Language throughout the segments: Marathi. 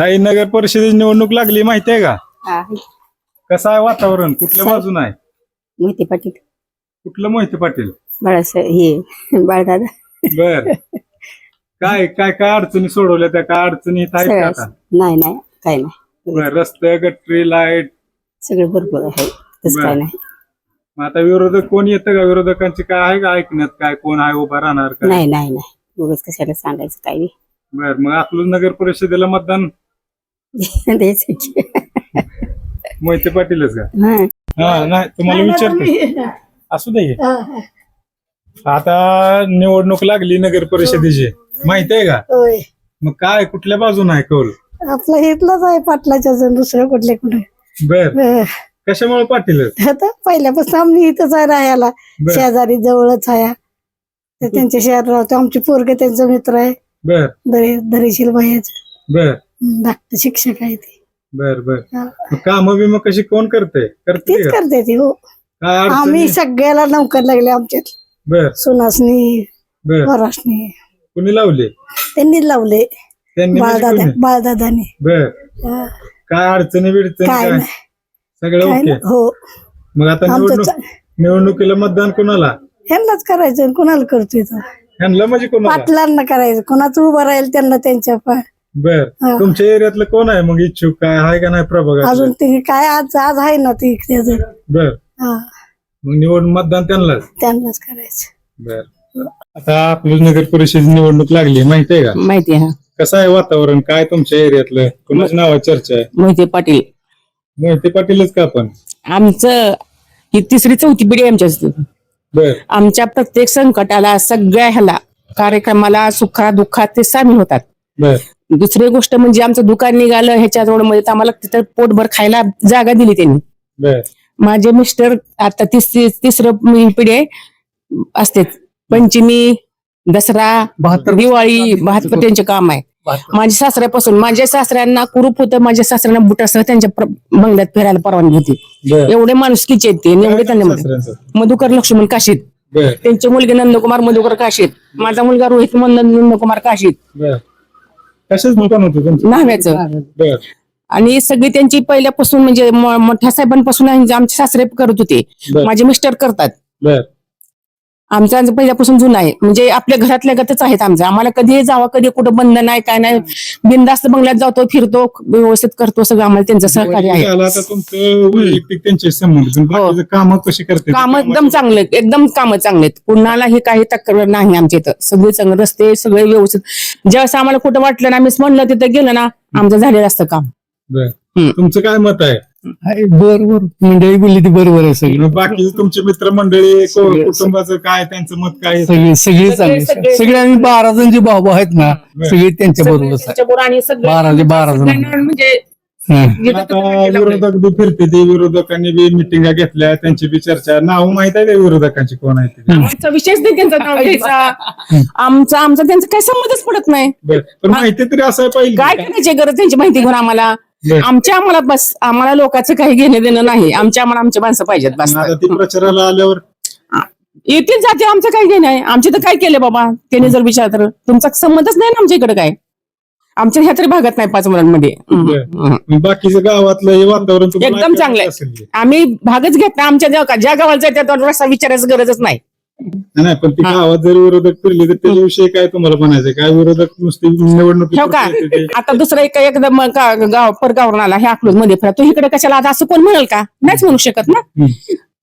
ताई नगर परिषदेची निवडणूक लागली माहिती आहे का? हा. कसं आहे वातावरण? कुठल्या बाजून आहे? मोहिते पाटील. कुठलं मोहिते पाटील? बाळासाहेब हे बाळदादा. बर. काय काय काय अडचणी सोडवल्या त्या? काय अडचणी आहेत का आता? नाही नाही काय नाही. बर रस्ते गटरी लाइट. सगळं भरपूर आहे. तसं काय बरं. नाही. मग आता विरोधक कोण येतं का? विरोधकांची काय आहे का ऐकण्यात? काय कोण आहे उभा राहणार? काय? नाही नाही नाही. उगाच कशाला सांगायचं काय बी. बर मग अकलूज नगर परिषदेला मतदान द्यायचं की. मोहिते पाटीलच का? हा. हा नाही तुम्हाला विचारतो असू दे. आता निवडणूक लागली नगर परिषदेची. माहिती आहे का? होय. मग काय कुठल्या बाजून आहे कौल? आपलं इथलंच आहे पाटलाच्या जण दुसरं कुठले कुठे? बर. अं, कशामुळे पाटील आता पहिल्यापासून आम्ही इथंच आहे राहायला. बर. शेजारी जवळच आहे. तर त्यांच्या शहरात राहतो. आमचे पोरगे त्यांचा मित्र आहे. बर. दरे दरेशील बाहेर बर. डॉक्टर शिक्षक आहे ते. बर बर. काम बिम कशी कोण करते करते तीच का? करते ती हो. काय आम्ही सगळ्याला नौकर लागले आमच्यात. बर. सुनासनी बर. वरासनी कुणी लावले? त्यांनी लावले. त्यांनी म्हणजे बाळदादा कुणी? बाळदादाने. बर. हा. काय अडचणी बिडचणी काय काय? नाही. सगळं काय ओके. नाही. हो. मग आता आमचं निवडणूक चा- निवडणुकीला मतदान कोणाला? ह्यांनाच करायचं कुणाला करतोय तो? ह्यांना म्हणजे कोणाला? पाटलांना करायचं. कोणाचं उभं राहील त्यांना त्यांच्या पा- बर. हा. तुमच्या एरियातलं कोण आहे मग इच्छुक? काय आहे का नाही प्रभागात अजून ते काय आज आज आहे ना ते इकडे अजून. बर. हा. मग निवड मतदान त्यांनाच? त्यांनाच करायचं. बर. आता आपलं नगर परिषद निवडणूक लागली माहिती आहे का? माहिती आहे कसं आहे वातावरण? काय तुमच्या एरियातलं? कुणाच्या नावाची चर्चा आहे? मोहिते पाटील. मोहिते पाटीलच का आपण? आमचं ही तिसरी चौथी पिढी आहे आमच्या बर. आमच्या प्रत्येक संकटाला सगळ्या ह्याला कार्यक्रमाला सुखा दुःखात ते सामील होतात. बर. दुसरी गोष्ट म्हणजे आमचं दुकान निघालं ह्याच्या रोडमध्ये तर आम्हाला तिथं पोटभर खायला जागा दिली त्यांनी. माझे मिस्टर आता तिस तिसरं मी पिढी आहे, असते पंचमी दसरा दिवाळी बहात्तर त्यांचे काम आहे. माझ्या सासऱ्यापासून माझ्या सासऱ्यांना कुरूप होतं माझ्या सासऱ्यांना बुटासह त्यांच्या बंगल्यात फिरायला परवानगी होती. एवढे माणुसकीचे आहेत ते एवढे त्यांना? मधुकर लक्ष्मण काशीत. त्यांचे मुलगे नंदकुमार मधुकर काशीत. माझा मुलगा रोहित नंदकुमार काशीत. कशाच दुकान होतं तुमचं. न्हाव्याचं. बर. आणि सगळी त्यांची पहिल्यापासून म्हणजे म- मोठ्या साहेबांपासून आमचे सासरे करत होते बर. माझे मिस्टर करतात. बर. आमचा पहिल्यापासून जुना आहे. म्हणजे आपल्या घरातल्या गतच आहेत आमचं. आम्हाला कधी जावं कधी कुठं बंद नाही काय नाही. बिंदास्त बंगल्यात जातो फिरतो व्यवस्थित करतो सगळं आम्हाला त्यांचं सहकार्य आहे. बाकीचं काम कशी करते काम एकदम चांगले एकदम कामं चांगले आहेत. कुणालाही काही तक्रार नाही आमच्या इथं. सगळे चांगले रस्ते सगळे व्यवस्थित. ज्यावेळेस आम्हाला कुठं वाटलं ना आम्ही म्हणलं तिथं गेलं ना आमचं झालेलं असतं काम. तुमचं काय मत आहे? बरोबर मंडळी बोलली ती बरोबर आहे सगळी बाकी तुमचे मित्रमंडळी को- सगळे- कुटुंबाचं काय त्यांचं मत काय आहे? सगळे सगळे चांगले सगळे- आम्ही बारा जण जे भाऊ आहेत ना. सगळे त्यांच्या सगळे- बारा जे बारा जण. म्हणजे. विरोधक बी फिरते ते विरोधकांनी बी मिटिंगा घेतल्या त्यांची बी चर्चा नाव माहीत आहे का विरोधकांची कोण आहे विषयच नाही त्यांचं नाव घ्यायचा आमचा आमचा त्यांचा काही संबंधच पडत नाही बरं. पण माहिती तरी असं काय पाहिजे करायची गरज त्यांची माहिती घेऊन आम्हाला. आमच्या आम्हाला बस आम्हाला लोकांचं काही घेणं देणं नाही आमच्या आम्हाला आमची माणसं पाहिजेत बस आता ती प्रचाराला आल्यावर येतील जाते आमचं काय घेणं आहे आमचे तर काय केलं बाबा त्यांनी जर विचार तर तुमचा संबंधच नाही ना आमच्या इकडे काय आमच्या ह्या तरी भागात नाही पाच मुलांमध्ये बाकीचं गावातलं हे वातावरण तुम्हाला एकदम ऐकायला चांगलं आहे. असेल. आम्ही भागच घेत नाही आमच्या ज्या ज्या गावाला जायच्या त्या विचारायची गरजच नाही नाही पण ती हा. गावात जर विरोधक फिरले तर त्याच्याविषयी काय तुम्हाला म्हणायचं काय विरोधक नुसते निवडणूक ठेव का? आता दुसरा एक एकदम गाव परगावरून आला हे अकलूजमध्ये फिरा. तो इकडे कशाला आता असं कोण म्हणेल का? नाहीच म्हणू शकत ना.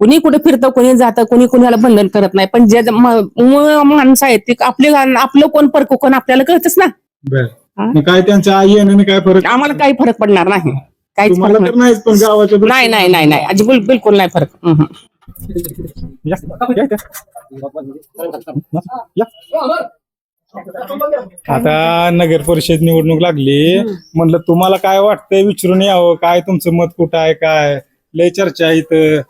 कुणी कुठे फिरतं कुणी जातं कुणी कुणाला बंधन करत नाही. पण जे म- मूळ माणसं आहेत ते आपले आपलं कोण परक कोण आपल्याला कळतच ना. बर. मग काय त्यांच्या आई येण्याने काय फरक आम्हाला काही फरक पडणार नाही. काहीच तुम्हाला फरक तर नाही. नाहीच पण गावाच्या नाही नाही नाही नाही. अजिबात बिलकुल नाही फरक. हम्म. आता नगर परिषद निवडणूक लागली. म्हणलं तुम्हाला काय वाटतंय विचारून यावं? काय तुमचं मत कुठं आहे काय? लय चर्चा आहे इथं.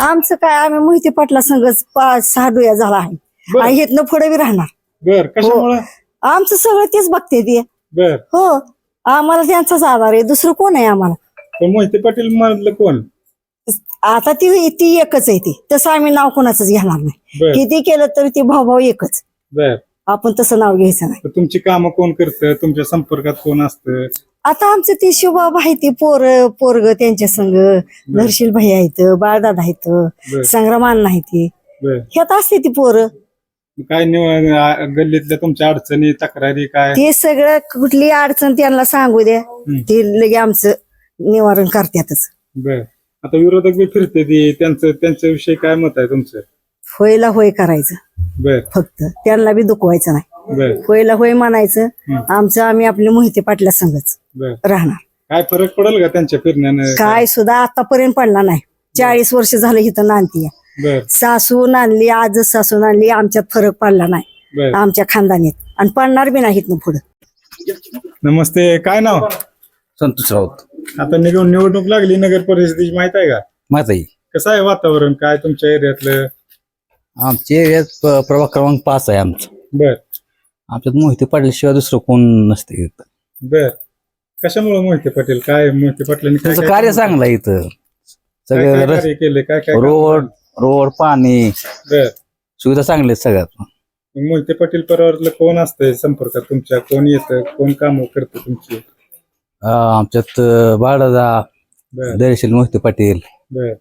आमचं काय आम्ही मोहिते पाटला संघच पाच सहा डोया झाला आहे. बरं. आणि इथनं पुढे बी राहणार. बर कशामुळं? आमचं सगळं तेच बघते ते. बर. हो. आम्हाला त्यांचाच आधार आहे. दुसरं कोण आहे आम्हाला? पण मोहिते पाटील मधलं कोण? आता ती ती एकच आहे ती. तसं आम्ही नाव कोणाच घेणार नाही. किती केलं तरी ती भाऊ भाऊ एकच. बर. आपण तसं नाव घ्यायचं नाही. तुमची कामं कोण करतं? तुमच्या संपर्कात कोण असतं? आता आमचं ते शिवबाब आहे ते पोर पोरग त्यांच्या संग. धरशील भाई आहेत बाळदादा आहेत संग्रामान नाही ते. ह्यात असते ती पोरं. काय गल्लीतल्या तुमच्या अडचणी तक्रारी काय? ते सगळं कुठली अडचण त्यांना सांगू द्या. ते लगे आमचं निवारण करतातच. बर. आता विरोधक बी फिरते ती. त्यांचं त्यांच्या विषयी काय मत आहे तुमचं? होयला होय करायचं. बर. फक्त त्यांना बी दुखवायचं नाही. बर. होयला होय म्हणायचं आमचं आम्ही आपले मोहिते पाटल्या संगच बर. राहणार. काय फरक पडेल का त्यांच्या फिरण्यानं? काय सुद्धा आतापर्यंत पडला नाही. चाळीस वर्ष झालं इथं नांदतीये. बर. सासू नांदली आजच सासू नांदली आमच्यात फरक पडला नाही. बर. आमच्या खानदानीत. आणि पडणार बी नाहीत ना पुढं. नमस्ते. काय नाव? संतोष राऊत. आता निघून निवडणूक लागली नगर परिषदेची माहीत आहे का? माहीत आहे. कसं आहे वातावरण? काय तुमच्या एरियातलं? आमच्या एरियात प्रभाग क्रमांक पाच आहे आमचा. बर. आमच्यात मोहिते पाडल्याशिवाय दुसरं कोण नसते इथं. बर. कशामुळे मोहिते पाटील? काय मोहिते पाटलांनी काय त्यांचं काय कार्य चांगलं आहे इथं. काय सगळं रस कार्य केले काय काय रोड रोड पाणी. बर. सुविधा चांगल्या आहेत सगळ्यात. मोहिते पाटील परिवारातलं कोण असतंय संपर्कात तुमच्या? कोण येतं? कोण काम करतं तुमची? आमच्यात बाळदादा बर. दर्शील मोहिते पाटील बर.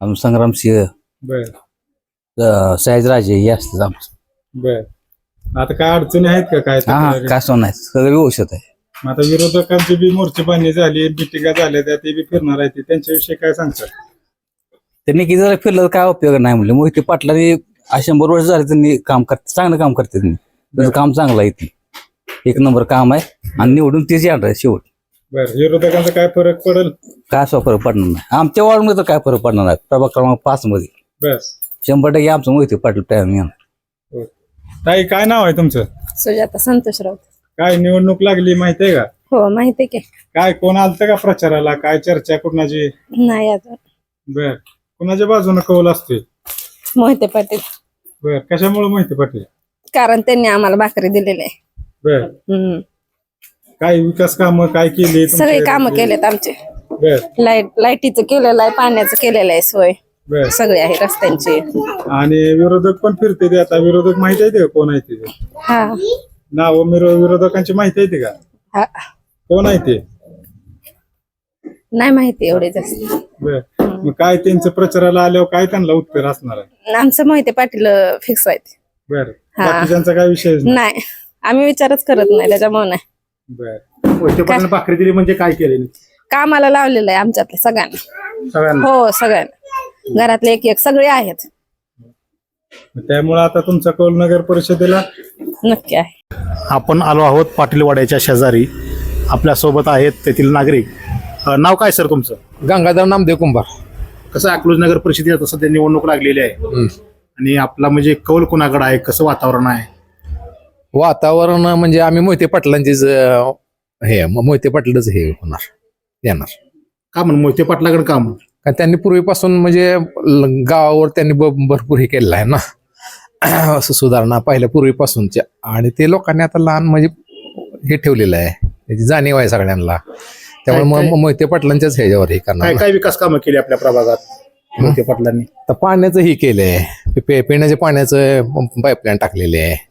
आम संग्रामसिंह बर. अं, सयाजराजे हे असतात आमचं. बर. आता काय अडचणी आहेत का? काय हा तक्रारी? काय सोन नाही सगळं व्यवस्थित आहे. आता विरोधकांची बी मोर्चेबांधणी झाली मिटिंगा झाल्या त्या ते बी फिरणार आहे ते त्यांच्याविषयी काय सांगतात त्यांनी किती जरा फिरलं तर काय उपयोग नाही म्हणले. मोहिते पाटलांनी आज शंभर वर्ष झाले त्यांनी काम करते चांगलं काम करते त्यांनी. त्याचं काम चांगलं आहे ते एक नंबर काम आहे. आणि निवडून तेच येणार आहे शेवट. बर विरोधकांचा काय फरक पडेल? काय असं फरक पडणार नाही. आमच्या वॉर्डमध्ये तर काय फरक पडणार नाही. प्रभाग क्रमांक पाच मध्ये. बर. शंभर टक्के आमचं मोहिते पाटील टाइम येणार ताई काय नाव आहे तुमचं? सुजाता संतोष राऊत. काय निवडणूक लागली माहिती आहे का? हो माहिती की. काय कोण आलतं का प्रचाराला? काय चर्चा कुणाची? नाही अजून. बर. कुणाच्या बाजूने कौल असते मोहिते पाटील. बर कशामुळे माहिती पाटील? कारण त्यांनी आम्हाला भाकरी दिलेली आहे. बर. हम्म. काय विकास काम काय केली? सगळे काम केलेत आमचे. बर. लाइट लाईटीचं केलेलं आहे पाण्याचं केलेलं आहे सोय. बर. सगळे आहे रस्त्यांची. आणि विरोधक पण फिरते ते आता. विरोधक माहिती आहे का कोण आहे ते? हा. नाव विरोधकांची माहिती आहे का? हा. कोण आहे ते? नाही माहिती एवढे जास्त. बर. मग काय त्यांचं प्रचाराला आल्यावर काय त्यांना उत्तर असणार आहे? आमचं मोहिते पाटील फिक्स आहेत. बर. हा. बाकीच्यांचा काय विषय नाही. आम्ही विचारच करत नाही त्याच्यामुळे नाही. बर. भाकरी दिली म्हणजे काय केले कामाला लावलेलं आहे आमच्यातले सगळ्यांना. सगळ्यांना? हो सगळ्यांना. घरातले एक एक सगळे आहेत. त्यामुळे आता तुमचा कौल नगर परिषदेला नक्की आहे. आपण आलो आहोत पाटीलवाड्याच्या शेजारी. आपल्यासोबत आहेत तेथील नागरिक. अ, नाव काय सर तुमचं? गंगाधर नामदेव कुंभार. कसं अकलूज नगर परिषदेत आता सध्या निवडणूक लागलेली आहे. आणि आपला म्हणजे कौल कोणाकडे आहे कसं वातावरण आहे? वातावरण म्हणजे आम्ही मोहिते पाटलांचीच अं, हे म- मोहिते पाटीलच हे होणार येणार. का म्हणून मोहिते पाटलाकडे का म्हणून कारण त्यांनी पूर्वीपासून म्हणजे ल- गावावर त्यांनी ब- भरपूर हे केलेलं आहे ना. असं सुधारणा पहिल्या पूर्वीपासूनच्या. आणि ते लोकांनी आता लहान म्हणजे हे ठेवलेलं आहे. त्याची जाणीव आहे सगळ्यांना. त्यामुळे काय- म- म- मोहिते पाटलांच्याच ह्याच्यावर हे करणार काय ना. काय विकास कामं केली आपल्या प्रभागात मोहिते पाटलांनी? तर पाण्याचं ही केलंय. पे- पे- पिण्याच्या पाण्याचं पाईपलाईन टाकलेले आहे.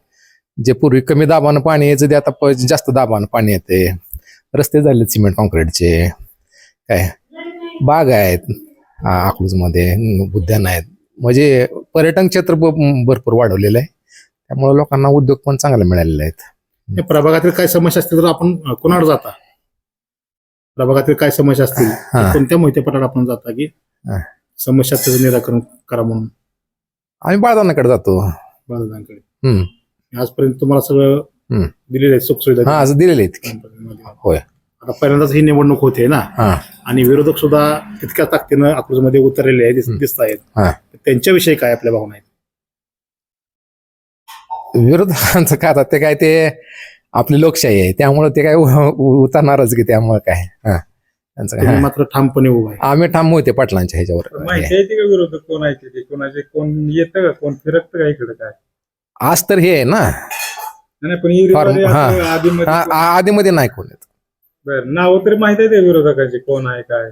जे पूर्वी कमी दाबानं पाणी यायचं ते आता प- जास्त दाबानं पाणी येते. रस्ते झाले सिमेंट कॉन्क्रीटचे काय? बाग आहेत अकलूजमध्ये उद्यान आहेत. म्हणजे पर्यटन क्षेत्र भरपूर वाढवलेलं आहे. त्यामुळे लोकांना उद्योग पण चांगले मिळालेले आहेत प्रभागातील काय समस्या असतील तर आपण कोणाकडे जाता. प्रभागातील काय समस्या असतील. कोणत्या मोहिते आपण जाता की. समस्या निराकरण करा म्हणून? आम्ही बाळदानाकडे जातो. बालकांकडे हम्म. आजपर्यंत तुम्हाला सगळं. दिलेलं आहे सुखसुविधा हा असं दिलेले आहेत. होय. आता पहिल्यांदाच ही निवडणूक होते ना? हा. आणि विरोधक सुद्धा तितक्या ताकदीनं अकलूजमध्ये उतरलेले आहेत दिस- हम्म. दिसत आहेत. हा. त्यांच्याविषयी काय आपल्या भावना आहेत? विरोधकांचं काय आता ते काय ते आपली लोकशाही आहे त्यामुळे ते काय उ- उ- उतरणारच की त्यामुळे काय. हा. त्यांचं काय? हा. मात्र ठामपणे उभा आहे. आम्ही ठाम होते पाटलांच्या ह्याच्यावर. माहिती आहे का विरोधक? कोण आहे ते? कोणाचे कोण येतं का? कोण फिरकतं का इकडे काय? आज तर हे आहे ना. हा. असं आधीमध्ये नाही कोण येत. बरं नाव तरी माहीत आहे विरोधकांची कोण आहे काय?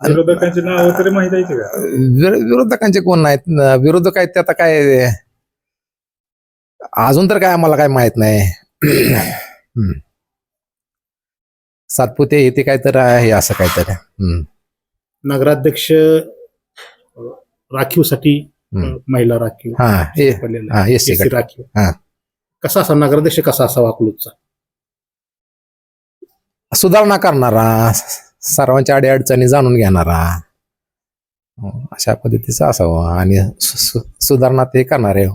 विरोधकांची नाव तरी माहीत आहे का? विरो- विरोधकांचे कोण नाहीत? न- विरोधक आहेत ते आता काय अजून तर काय आम्हाला काय माहीत नाही. हम्म. सातपुते हे ते काहीतरी आहे असं काहीतरी. हम्म, नगराध्यक्ष अं, राखीवसाठी हम्म. महिला राखीव हा हे पडलेलं हा आहे. एस SC राखीव हा. कसा असा नगराध्यक्ष कसा असावा अकलूजचा सुधारणा करणारा सर्वांच्या अडीअडचणी जाणून घेणारा अशा पद्धतीचा असावा आणि सु- सु- सुधारणा ते करणारे